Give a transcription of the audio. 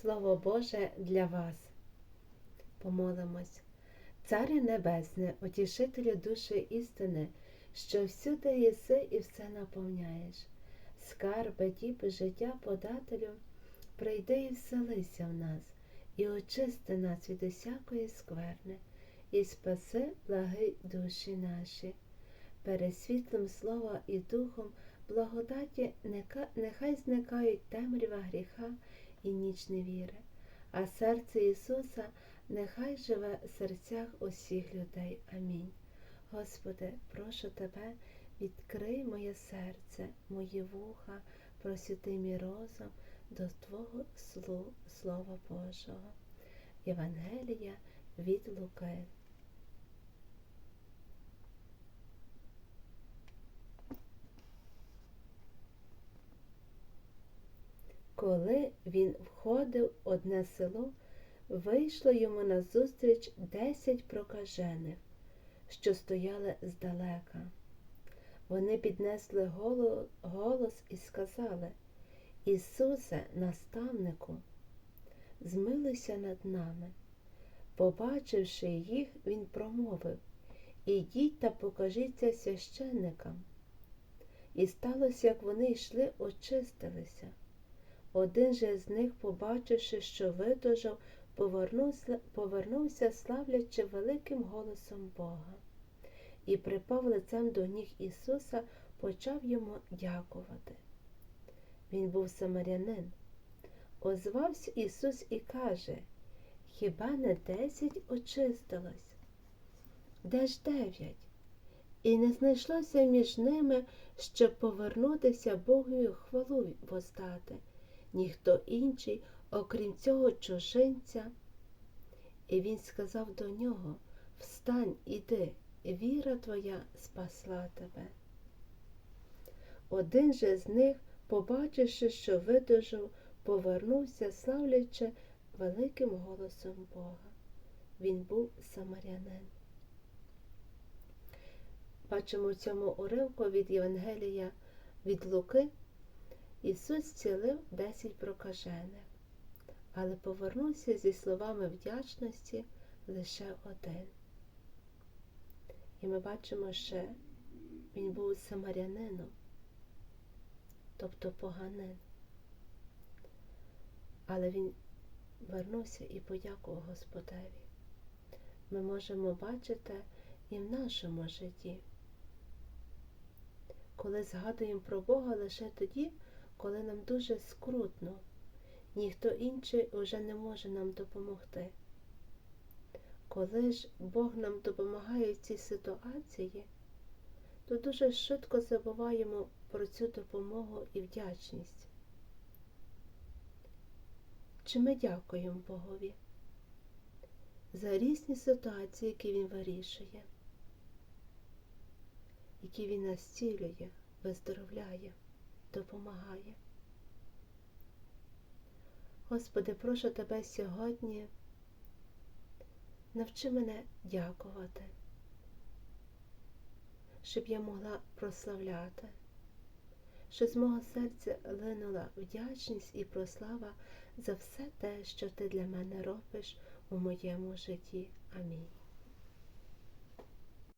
Слово Боже для вас. Помолимось. Царю Небесне, утішителю душі істини, що всюди єси і все наповняєш. Скарби, діпи, життя подателю, прийди і вселися в нас, і очисти нас від усякої скверни, і спаси благи душі наші. Перед світлом слова і духом благодаті нехай зникають темрява гріха і ніч невіри, а серце Ісуса нехай живе в серцях усіх людей. Амінь. Господи, прошу Тебе, відкрий моє серце, мої вуха, просвіти мій розум до Твого Слова Божого. Євангелія від Луки. Коли він входив в одне село, вийшло йому назустріч десять прокажених, що стояли здалека. Вони піднесли голос і сказали Ісусе, наставнику, змилуйся над нами. Побачивши їх, він промовив Ідіть та покажіться священникам. І сталося, як вони йшли, очистилися. Один же з них, побачивши, що видужав, повернувся, славлячи великим голосом Бога, і припав лицем до ніг Ісуса, почав йому дякувати. Він був самарянин. Озвався Ісус і каже, Хіба не десять очистилось? Де ж дев'ять? І не знайшлося між ними, щоб повернутися Богові хвалу воздати ніхто інший, окрім цього чужинця. І він сказав до нього Встань, іди, віра твоя спасла тебе. Один же з них, побачивши, що видужав, повернувся, славлячи великим голосом Бога. Він був самарянин. Бачимо в цьому уривку від Євангелія від Луки. Ісус зцілив десять прокажених, але повернувся зі словами вдячності лише один. І ми бачимо, що він був самарянином, тобто поганин. Але він вернувся і подякував Господеві. Ми можемо бачити і в нашому житті, коли згадуємо про Бога лише тоді, коли нам дуже скрутно, ніхто інший уже не може нам допомогти. Коли ж Бог нам допомагає в цій ситуації, то дуже швидко забуваємо про цю допомогу і вдячність. Чи ми дякуємо Богові за різні ситуації, які Він вирішує, які Він нас цілює, виздоровляє? Допомагає. Господи, прошу Тебе сьогодні, навчи мене дякувати, щоб я могла прославляти, щоб з мого серця линула вдячність і прослава за все те, що Ти для мене робиш у моєму житті. Амінь.